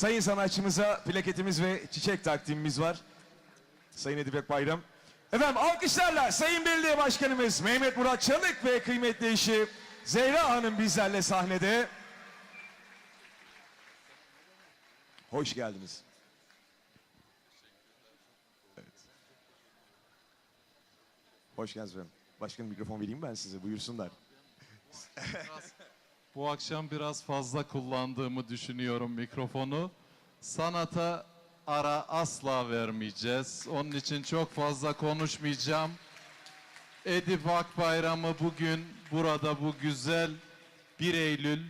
Sayın sanatçımıza plaketimiz ve çiçek takdimimiz var. Sayın Edip Bayram. Efendim alkışlarla Sayın Belediye Başkanımız Mehmet Murat Çalık ve kıymetli eşi Zehra Hanım bizlerle sahnede. Hoş geldiniz. Evet. Hoş geldiniz efendim. Başkanım mikrofon vereyim ben size buyursunlar. Bu akşam biraz fazla kullandığımı düşünüyorum mikrofonu. Sanata ara asla vermeyeceğiz. Onun için çok fazla konuşmayacağım. Edip Akbayram'ı bugün burada bu güzel 1 Eylül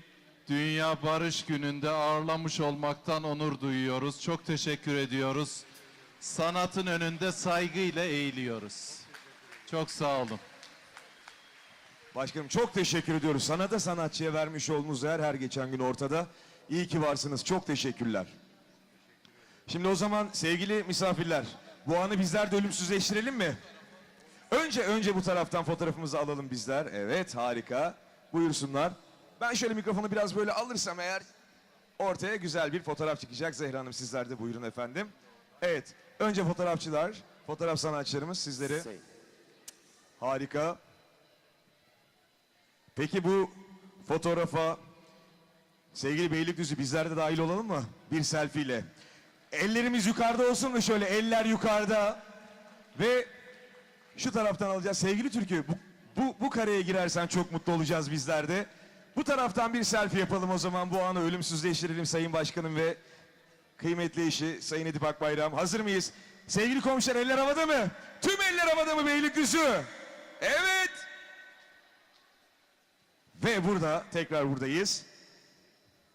Dünya Barış Günü'nde ağırlamış olmaktan onur duyuyoruz. Çok teşekkür ediyoruz. Sanatın önünde saygıyla eğiliyoruz. Çok sağ olun. Başkanım çok teşekkür ediyoruz. Sanata sanatçıya vermiş olduğunuz değer her geçen gün ortada. İyi ki varsınız. Çok teşekkürler. Şimdi o zaman sevgili misafirler bu anı bizler de ölümsüzleştirelim mi? Önce önce bu taraftan fotoğrafımızı alalım bizler. Evet harika. Buyursunlar. Ben şöyle mikrofonu biraz böyle alırsam eğer ortaya güzel bir fotoğraf çıkacak. Zehra Hanım sizler de buyurun efendim. Evet. Önce fotoğrafçılar, fotoğraf sanatçılarımız sizleri. Harika. Peki bu fotoğrafa sevgili Beylikdüzü bizler de dahil olalım mı? Bir selfie ile. Ellerimiz yukarıda olsun mu şöyle eller yukarıda. Ve şu taraftan alacağız. Sevgili Türkiye bu, bu, bu kareye girersen çok mutlu olacağız bizler de. Bu taraftan bir selfie yapalım o zaman bu anı ölümsüzleştirelim Sayın Başkanım ve kıymetli eşi Sayın Edip Akbayram. Hazır mıyız? Sevgili komşular eller havada mı? Tüm eller havada mı Beylikdüzü? Evet. Ve burada tekrar buradayız.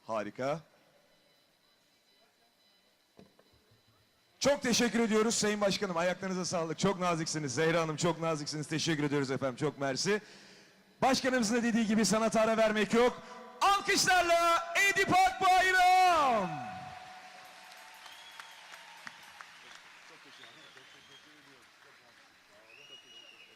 Harika. Çok teşekkür ediyoruz Sayın Başkanım. Ayaklarınıza sağlık. Çok naziksiniz. Zehra Hanım çok naziksiniz. Teşekkür ediyoruz efendim. Çok mersi. Başkanımızın da dediği gibi sanata ara vermek yok. Alkışlarla Edip Akbayram.